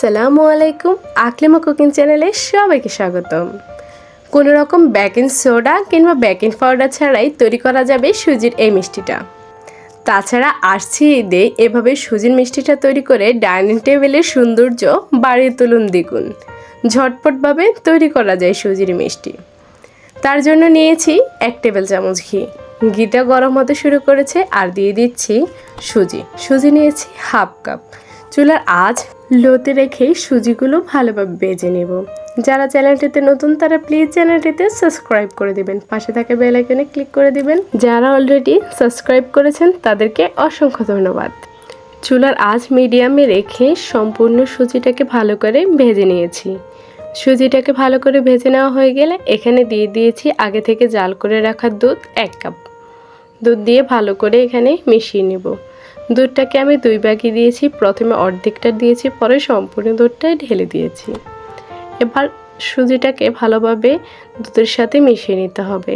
সালামু আলাইকুম, আকলিমা কুকিং চ্যানেলে সবাইকে স্বাগতম। কোনো রকম বেকিং সোডা কিংবা বেকিং পাউডার ছাড়াই তৈরি করা যাবে সুজির এই মিষ্টিটা। তাছাড়া আসছি ঈদে এভাবে সুজির মিষ্টিটা তৈরি করে ডাইনিং টেবিলের সৌন্দর্য বাড়িয়ে তুলুন দ্বিগুণ। ঝটপটভাবে তৈরি করা যায় সুজির মিষ্টি। তার জন্য নিয়েছি এক টেবিল চামচ ঘি। ঘিটা গরম হতে শুরু করেছে আর দিয়ে দিচ্ছি সুজি। সুজি নিয়েছি হাফ কাপ। চুলার আজ লোতে রেখে সুজিগুলো ভালোভাবে বেজে নেব। যারা চ্যানেলটিতে নতুন, তারা প্লিজ চ্যানেলটিতে সাবস্ক্রাইব করে দিবেন। পাশে থাকা বেল আইকনে ক্লিক করে দিবেন। যারা অলরেডি সাবস্ক্রাইব করেছেন, তাদেরকে অসংখ্য ধন্যবাদ। চুলার আঁচ মিডিয়ামে রেখে সম্পূর্ণ সুজিটাকে ভালো করে ভেজে নিয়েছি। সুজিটাকে ভালো করে ভেজে নেওয়া হয়ে গেলে এখানে দিয়ে দিয়েছি আগে থেকে জাল করে রাখা দুধ এক কাপ। দুধ দিয়ে ভালো করে এখানে মিশিয়ে নেব। দুধটাকে আমি দুই ভাগই দিয়েছি, প্রথমে অর্ধেকটা দিয়েছি, পরে সম্পূর্ণ দুধটাই ঢেলে দিয়েছি। এবার সুজিটাকে ভালোভাবে দুধের সাথে মিশিয়ে নিতে হবে।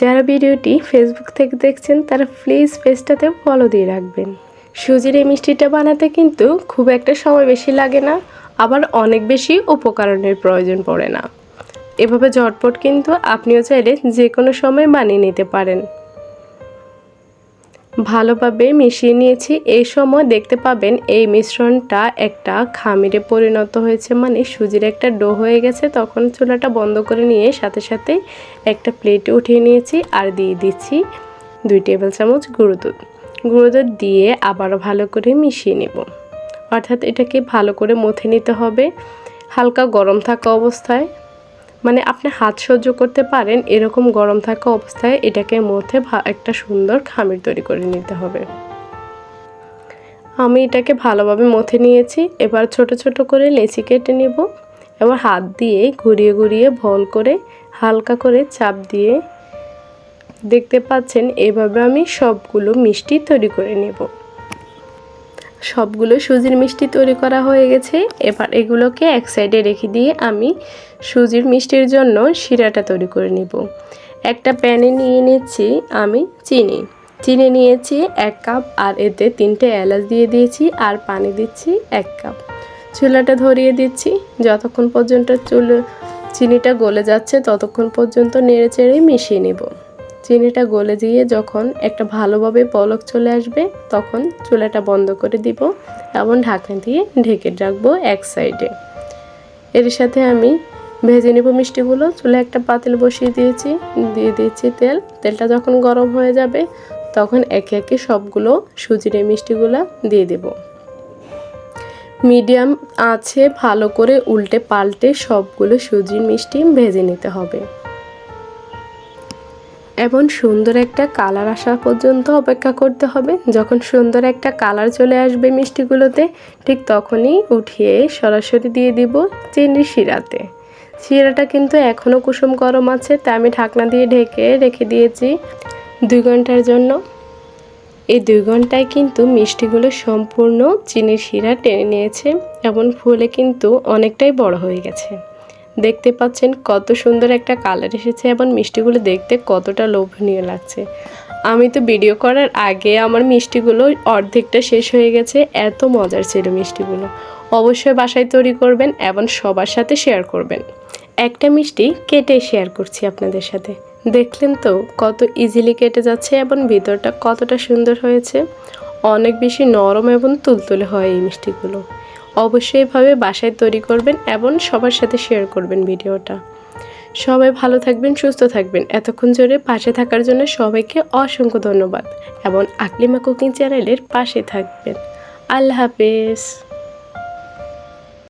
যারা ভিডিওটি ফেসবুক থেকে দেখছেন, তারা প্লিজ পেজটাতে ফলো দিয়ে রাখবেন। সুজির এই মিষ্টিটা বানাতে কিন্তু খুব একটা সময় বেশি লাগে না, আবার অনেক বেশি উপকরণের প্রয়োজন পড়ে না। এভাবে ঝটপট কিন্তু আপনিও চাইলে যে কোনো সময় বানিয়ে নিতে পারেন। ভালোভাবে মিশিয়ে নিয়েছি। এই সময় দেখতে পাবেন এই মিশ্রণটা একটা খামিরে পরিণত হয়েছে। মানে সুজির একটা ডো হয়ে গেছে। তখন চুলাটা বন্ধ করে নিয়ে সাথে সাথে একটা প্লেটে উঠিয়ে নিয়েছি আর দিয়ে দিচ্ছি দুই টেবিল চামচ গুঁড়ো দুধ। গুঁড়ো দুধ দিয়ে আবারও ভালো করে মিশিয়ে নেব। অর্থাৎ এটাকে ভালো করে মথে নিতে হবে। হালকা গরম থাকা অবস্থায়। মানে আপনি হাত সহ্য করতে পারেন, এরকম গরম থাকা অবস্থায় এটাকে মধ্যে একটা সুন্দর খামির তৈরি করে নিতে হবে। আমি এটাকে ভালোভাবে মথে নিয়েছি, এবার ছোট ছোট করে লেচি কেটে নেব, এবার হাত দিয়ে ঘুরিয়ে ঘুরিয়ে ভল করে হালকা করে চাপ দিয়ে দেখতে পাচ্ছেন, এভাবে আমি সবগুলো মিষ্টি তৈরি করে নেব। সবগুলো সুজির মিষ্টি তৈরি করা হয়ে গেছে। এবার এগুলোকে এক সাইডে রেখে দিয়ে আমি সুজির মিষ্টির জন্য শিরাটা তৈরি করে নিব। একটা প্যানে নিয়ে নিচ্ছি আমি চিনি। চিনি নিয়েছি এক কাপ আর এতে তিনটে এলাচ দিয়ে দিয়েছি আর পানি দিচ্ছি এক কাপ। চুলাটা ধরিয়ে দিচ্ছি। যতক্ষণ পর্যন্ত চুল চিনিটা গলে যাচ্ছে ততক্ষণ পর্যন্ত নেড়ে চেড়ে মিশিয়ে নেব। চিনিটা গলে দিয়ে যখন একটা ভালোভাবে পলক চলে আসবে, তখন চুলাটা বন্ধ করে দিব এবং ঢাকনা দিয়ে ঢেকে রাখব এক সাইডে। এর সাথে আমি ভেজে নেব মিষ্টিগুলো। চুলে একটা পাতিল বসিয়ে দিয়েছি, দিয়ে দিয়েছি তেল। তেলটা যখন গরম হয়ে যাবে, তখন একে একে সবগুলো সুজির মিষ্টিগুলো দিয়ে দেব। মিডিয়াম আছে, ভালো করে উল্টে পাল্টে সবগুলো সুজির মিষ্টি ভেজে নিতে হবে। এমন সুন্দর একটা কালার আসা পর্যন্ত অপেক্ষা করতে হবে। যখন সুন্দর একটা কালার চলে আসবে মিষ্টিগুলোতে, ঠিক তখনই উঠিয়ে সরাসরি দিয়ে দিব চিনি শিরাতে। শিরাটা কিন্তু এখনও কুসুম গরম আছে, তাই আমি ঢাকনা দিয়ে ঢেকে রেখে দিয়েছি দুই ঘণ্টার জন্য। এই দুই ঘন্টায় কিন্তু মিষ্টিগুলো সম্পূর্ণ চিনির শিরা টেনে নিয়েছে, এমন ফুলে কিন্তু অনেকটাই বড় হয়ে গেছে। দেখতে পাচ্ছেন কত সুন্দর একটা কালার এসেছে এবং মিষ্টিগুলো দেখতে কতটা লোভনীয় লাগছে। আমি তো ভিডিও করার আগে আমার মিষ্টিগুলো অর্ধেকটা শেষ হয়ে গেছে, এত মজার ছিল মিষ্টিগুলো। অবশ্যই বাসায় তৈরি করবেন এবং সবার সাথে শেয়ার করবেন। একটা মিষ্টি কেটে শেয়ার করছি আপনাদের সাথে। দেখলেন তো কত ইজিলি কেটে যাচ্ছে এবং ভিতরটা কতটা সুন্দর হয়েছে। অনেক বেশি নরম এবং তুলতুলে হয় এই মিষ্টিগুলো। অবশ্যই এভাবে বাসায় তৈরি করবেন এবং সবার সাথে শেয়ার করবেন ভিডিওটা। সবাই ভালো থাকবেন, সুস্থ থাকবেন। এতক্ষণ জোরে পাশে থাকার জন্য সবাইকে অসংখ্য ধন্যবাদ এবং আকলিমা কুকিং চ্যানেলের পাশে থাকবেন। আল্লাহ হাফেজ।